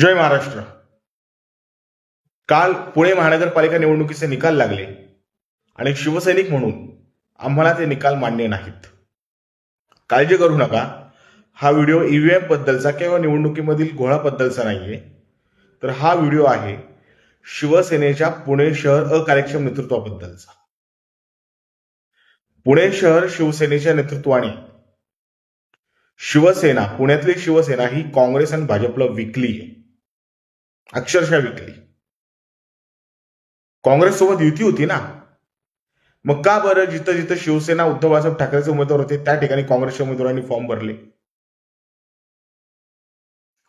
जय महाराष्ट्र. काल पुणे महानगरपालिका निवडणुकीचे निकाल लागले आणि शिवसैनिक म्हणून आम्हाला ते निकाल मान्य नाहीत. काळजी करू नका. हा व्हिडिओ ईव्हीएम बद्दलचा किंवा निवडणुकीमधील घोळाबद्दलचा नाहीये. तर हा व्हिडिओ आहे शिवसेनेच्या पुणे शहर अकार्यक्षम नेतृत्वाबद्दलचा. पुणे शहर शिवसेनेच्या नेतृत्वाने शिवसेना पुण्यातली शिवसेना ही काँग्रेस आणि भाजपला विकली आहे अक्षरशः विकली. काँग्रेस सोबत युती होती ना? मग का बरं जिथं जिथं शिवसेना उद्धव बाळासाहेब ठाकरेचे उमेदवार होते त्या ठिकाणी काँग्रेसच्या उमेदवारांनी फॉर्म भरले?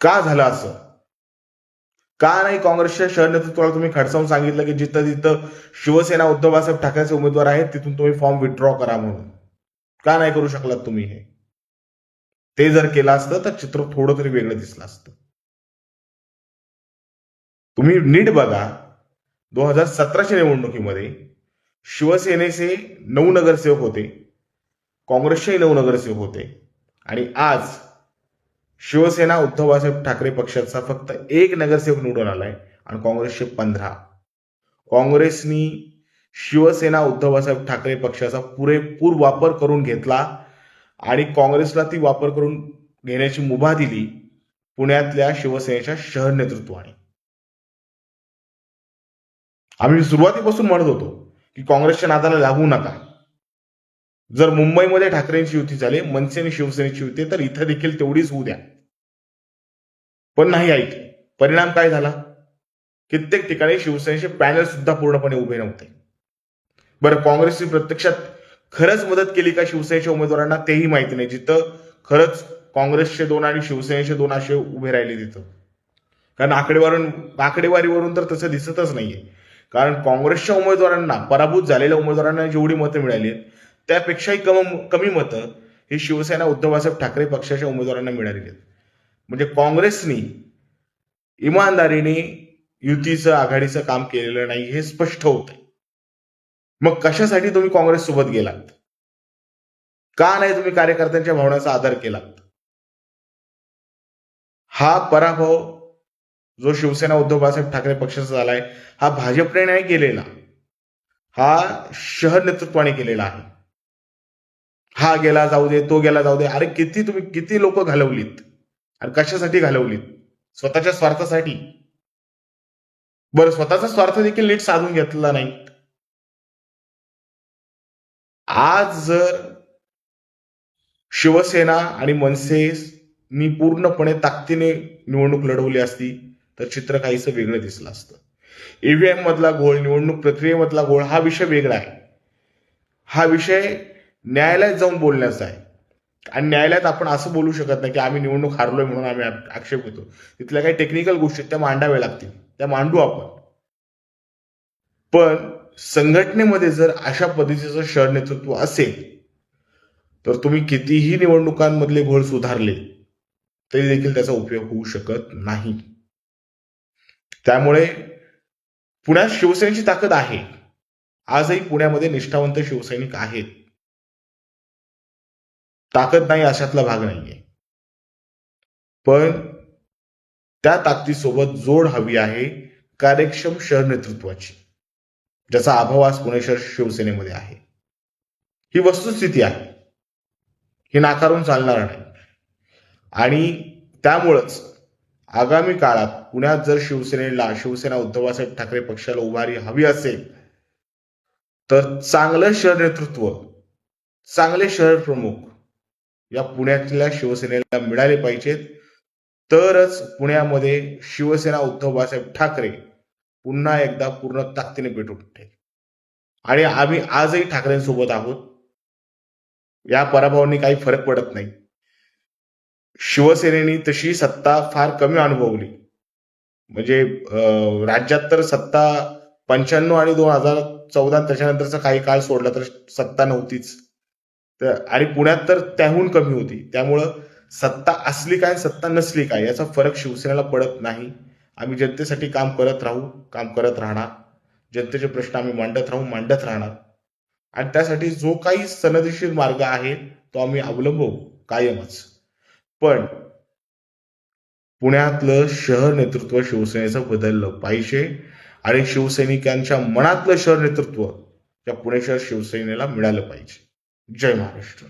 का झालं असं? का नाही काँग्रेसच्या शहर नेतृत्वाला तुम्ही खडसावून सांगितलं की जिथं जिथं शिवसेना उद्धव बाळासाहेब ठाकरेचे उमेदवार आहेत तिथून तुम्ही फॉर्म विथड्रॉ करा म्हणून? का नाही करू शकलात तुम्ही हे? ते जर केलं असतं तर चित्र थोडं तरी वेगळं दिसलं असतं. तुम्ही नीट बघा दोन हजार सतराच्या निवडणुकीमध्ये शिवसेनेचे नऊ नगरसेवक होते काँग्रेसचेही नऊ नगरसेवक होते आणि आज शिवसेना उद्धव बाळासाहेब ठाकरे पक्षाचा फक्त एक नगरसेवक निवडून आलाय आणि काँग्रेसचे पंधरा. काँग्रेसनी शिवसेना उद्धव बाळासाहेब ठाकरे पक्षाचा पुरेपूर वापर करून घेतला आणि काँग्रेसला ती वापर करून घेण्याची मुभा दिली पुण्यातल्या शिवसेनेच्या शहर नेतृत्वाने. आम्ही सुरुवातीपासून म्हणत होतो की काँग्रेसच्या नादाला लागू नका. जर मुंबईमध्ये ठाकरेंची युती झाली मनसे आणि शिवसेनेची युती तर इथं देखील तेवढीच होऊ द्या. पण नाही ऐक परिणाम काय झाला? कित्येक ठिकाणी शिवसेनेचे पॅनल सुद्धा पूर्णपणे उभे नव्हते. बरं काँग्रेसची प्रत्यक्षात खरंच मदत केली का शिवसेनेच्या उमेदवारांना? तेही माहिती नाही. जिथं खरंच काँग्रेसचे दोन आणि शिवसेनेचे दोन असे उभे राहिले तिथं. कारण आकडेवारून आकडेवारीवरून तर तसं दिसतच नाहीये. कारण काँग्रेसच्या उमेदवारांना पराभूत झालेल्या उमेदवारांना जेवढी मतं मिळाली आहेत त्यापेक्षाही कम कमी मतं ही शिवसेना उद्धवसाहेब ठाकरे पक्षाच्या उमेदवारांना मिळालेली आहेत. म्हणजे काँग्रेसनी इमानदारीने युतीचं आघाडीचं काम केलेलं नाही हे स्पष्ट होत मग कशासाठी तुम्ही काँग्रेस सोबत गेलात? का नाही तुम्ही कार्यकर्त्यांच्या भावनाचा आदर केलात? हा पराभव जो शिवसेना उद्धव बाळासाहेब ठाकरे पक्षाचा झालाय हा भाजपने नाही केलेला. हा शहर नेतृत्वाने केलेला आहे. हा गेला जाऊ दे तो गेला जाऊ दे अरे किती तुम्ही किती लोक घालवलीत? आणि कशासाठी घालवलीत? स्वतःच्या स्वार्थासाठी. बरं स्वतःचा स्वार्थ देखील नीट साधून घेतला नाही. आज जर शिवसेना आणि मनसेनी पूर्णपणे ताकदीने निवडणूक लढवली असती तर चित्र काहीसं वेगळं दिसलं असतं. ईव्हीएम मधला घोळ निवडणूक प्रक्रियेमधला घोळ हा विषय वेगळा आहे. हा विषय न्यायालयात जाऊन बोलण्याचा आहे. आणि न्यायालयात आपण असं बोलू शकत नाही की आम्ही निवडणूक हारलोय म्हणून आम्ही आक्षेप घेतो. तिथल्या काही टेक्निकल गोष्टी त्या मांडाव्या लागतील. त्या मांडू आपण. पण संघटनेमध्ये जर अशा पद्धतीचं शहर नेतृत्व असेल तर तुम्ही कितीही निवडणुकांमधले घोळ सुधारले तरी देखील त्याचा उपयोग होऊ शकत नाही. त्यामुळे पुण्यात शिवसेनेची ताकद आहे. आजही पुण्यामध्ये निष्ठावंत शिवसैनिक आहेत. ताकद नाही अशातला भाग नाहीये. पण त्या ताकदीसोबत जोड हवी आहे कार्यक्षम शहर नेतृत्वाची ज्याचा अभाव आज पुणे शहर शिवसेनेमध्ये आहे. ही वस्तुस्थिती आहे. ही नाकारून चालणार नाही. आणि त्यामुळंच आगामी काळात पुण्यात जर शिवसेनेला शिवसेना उद्धव ठाकरे पक्षाला उभारी हवी असेल तर चांगलं शहर नेतृत्व चांगले शहर प्रमुख या पुण्यातल्या शिवसेनेला मिळाले पाहिजेत. तरच पुण्यामध्ये शिवसेना उद्धव बाळासाहेब ठाकरे पुन्हा एकदा पूर्ण ताकदीने पेटून उठेल आणि आम्ही आजही ठाकरेंसोबत आहोत. या पराभवांनी काही फरक पडत नाही. शिवसेनेने तशी सत्ता फार कमी अनुभवली. म्हणजे राज्यात तर सत्ता पंच्याण्णव आणि दोन हजार चौदा त्याच्यानंतरचा काही काळ सोडला तर सत्ता नव्हतीच. तर आणि पुण्यात तर त्याहून कमी होती. त्यामुळं सत्ता असली काय सत्ता नसली काय याचा फरक शिवसेनेला पडत नाही. आम्ही जनतेसाठी काम करत राहू काम करत राहणार. जनतेचे प्रश्न आम्ही मांडत राहू मांडत राहणार. आणि त्यासाठी जो काही सनदशीर मार्ग आहे तो आम्ही अवलंबवू कायमच. पण पुण्यातलं शहर नेतृत्व शिवसेनेचं बदललं पाहिजे आणि शिवसैनिकांच्या मनातलं शहर नेतृत्व या पुणे शहर शिवसेनेला मिळालं पाहिजे. जय महाराष्ट्र.